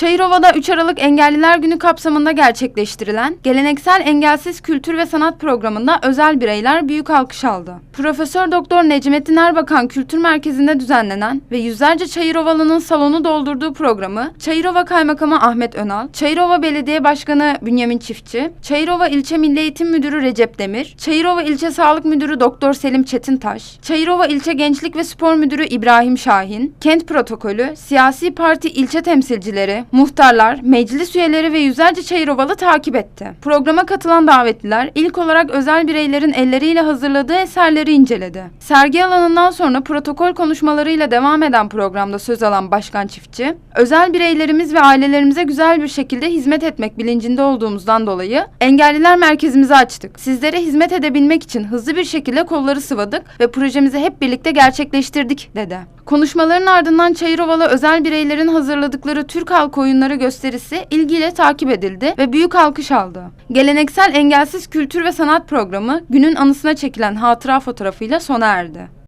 Çayırova'da 3 Aralık Engelliler Günü kapsamında gerçekleştirilen geleneksel engelsiz kültür ve sanat programında özel bireyler büyük alkış aldı. Profesör Doktor Necmettin Erbakan Kültür Merkezi'nde düzenlenen ve yüzlerce Çayırovalı'nın salonu doldurduğu programı Çayırova Kaymakamı Ahmet Önal, Çayırova Belediye Başkanı Bünyamin Çiftçi, Çayırova İlçe Milli Eğitim Müdürü Recep Demir, Çayırova İlçe Sağlık Müdürü Doktor Selim Çetintaş, Çayırova İlçe Gençlik ve Spor Müdürü İbrahim Şahin, Kent Protokolü, siyasi parti ilçe temsilcileri, muhtarlar, meclis üyeleri ve yüzlerce Çayırovalı takip etti. Programa katılan davetliler ilk olarak özel bireylerin elleriyle hazırladığı eserleri inceledi. Sergi alanından sonra protokol konuşmalarıyla devam eden programda söz alan Başkan Çiftçi, özel bireylerimiz ve ailelerimize güzel bir şekilde hizmet etmek bilincinde olduğumuzdan dolayı engelliler merkezimizi açtık. Sizlere hizmet edebilmek için hızlı bir şekilde kolları sıvadık ve projemizi hep birlikte gerçekleştirdik dedi. Konuşmaların ardından Çayırovalı özel bireylerin hazırladıkları Türk halk oyunları gösterisi ilgiyle takip edildi ve büyük alkış aldı. Geleneksel engelsiz kültür ve sanat programı günün anısına çekilen hatıra fotoğrafıyla sona erdi.